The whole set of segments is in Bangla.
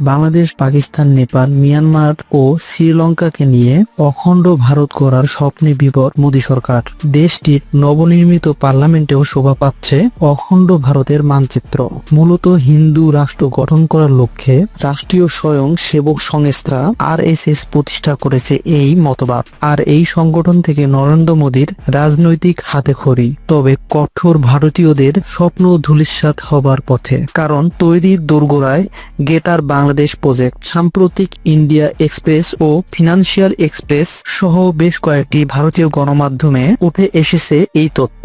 বাংলাদেশ, পাকিস্তান, নেপাল, মিয়ানমার ও শ্রীলঙ্কাকে নিয়ে অখণ্ড ভারত গড়ার স্বপ্নে বিবর মোদী সরকার। দেশটির নবনির্মিত পার্লামেন্টেও শোভা পাচ্ছে অখণ্ড ভারতের মানচিত্র। মূলত হিন্দু রাষ্ট্র গঠন করার লক্ষ্যে রাষ্ট্রীয় স্বয়ং সেবক সংস্থা আর প্রতিষ্ঠা করেছে এই মতবাদ। আর এই সংগঠন থেকে নরেন্দ্র মোদীর রাজনৈতিক হাতে খড়ি তবে কঠোর ভারতীয়দের স্বপ্ন ধূলিসাৎ হবার পথে। কারণ তৈরির দোরগোড়ায় গেটার বাংলাদেশ প্রজেক্ট, সাম্প্রতিক ইন্ডিয়া এক্সপ্রেস ও ফিনান্সিয়াল এক্সপ্রেস সহ বেশ কয়েকটি ভারতীয় গণমাধ্যমে উঠে এসেছে এই তথ্য।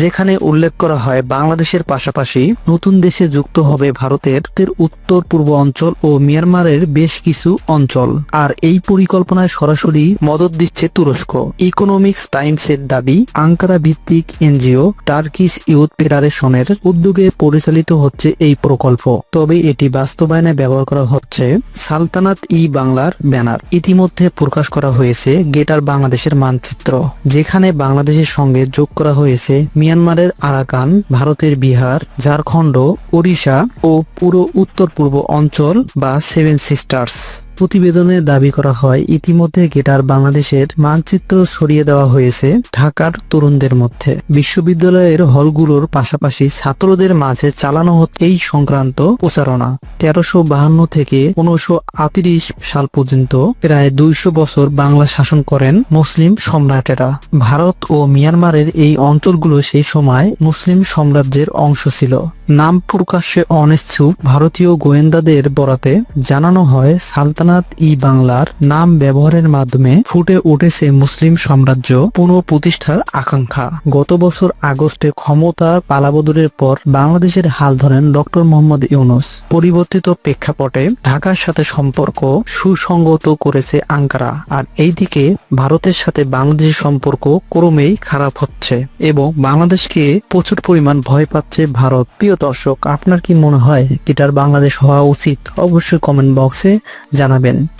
যেখানে উল্লেখ করা হয়, বাংলাদেশের পাশাপাশি নতুন দেশে যুক্ত হবে ভারতের উত্তর পূর্ব অঞ্চল ও মিয়ানমারের বেশ কিছু অঞ্চল। আর এই পরিকল্পনায় সরাসরি মদত দিচ্ছে তুরস্ক। ইকোনমিক্স টাইমসের দাবি, আঙ্কারা ভিত্তিক এনজিও টার্কিশ ইউথ ফেডারেশনের উদ্যোগে পরিচালিত হচ্ছে এই প্রকল্প। তবে এটি বাস্তবায়নে ব্যবহার করা হচ্ছে সালতানাত ই বাংলার ব্যানার। ইতিমধ্যে প্রকাশ করা হয়েছে গেটার বাংলাদেশের মানচিত্র, যেখানে বাংলাদেশের সঙ্গে যোগ করা হয়েছে মিয়ানমারের আরাকান ভারতের বিহার ঝাড়খণ্ড ওড়িশা ও পুরো উত্তর পূর্ব অঞ্চল বা সেভেন সিস্টার্স। প্রতিবেদনে দাবি করা হয়, ইতিমধ্যে গেটার বাংলাদেশের মানচিত্র ছড়িয়ে দেওয়া হয়েছে ঢাকার তরুণদের মধ্যে। বিশ্ববিদ্যালয়ের হলগুলোর পাশাপাশি ছাত্রদের মাঝে চালানো হচ্ছে এই সংক্রান্ত প্রচারণা। তেরোশো বাহান্ন থেকে উনিশশো আটত্রিশ সাল পর্যন্ত প্রায় দুইশো বছর বাংলা শাসন করেন মুসলিম সম্রাটেরা। ভারত ও মিয়ানমারের এই অঞ্চলগুলো সেই সময় মুসলিম সাম্রাজ্যের অংশ ছিল। নাম প্রকাশ্যে অনিচ্ছুক ভারতীয় গোয়েন্দাদের বরাতে জানানো হয়, সালতানাত ই বাংলার নাম ব্যবহারের মাধ্যমে ফুটে উঠেছে মুসলিম সাম্রাজ্য পুনঃপ্রতিষ্ঠার আকাঙ্ক্ষা। গত বছর আগস্টে ক্ষমতা পালাবদলের পর বাংলাদেশের হাল ধরেন ডক্টর মোহাম্মদ ইউনুস। পরিবর্তিত প্রেক্ষাপটে ঢাকার সাথে সম্পর্ক সুসংগত করেছে আঙ্কারা। আর এইদিকে ভারতের সাথে বাংলাদেশের সম্পর্ক ক্রমেই খারাপ হচ্ছে এবং বাংলাদেশকে প্রচুর পরিমাণ ভয় পাচ্ছে ভারত। প্রিয় দর্শক আপনার কি মনে হয় এটার বাংলাদেশ হওয়া উচিত? অবশ্যই কমেন্ট বক্সে জানাবেন।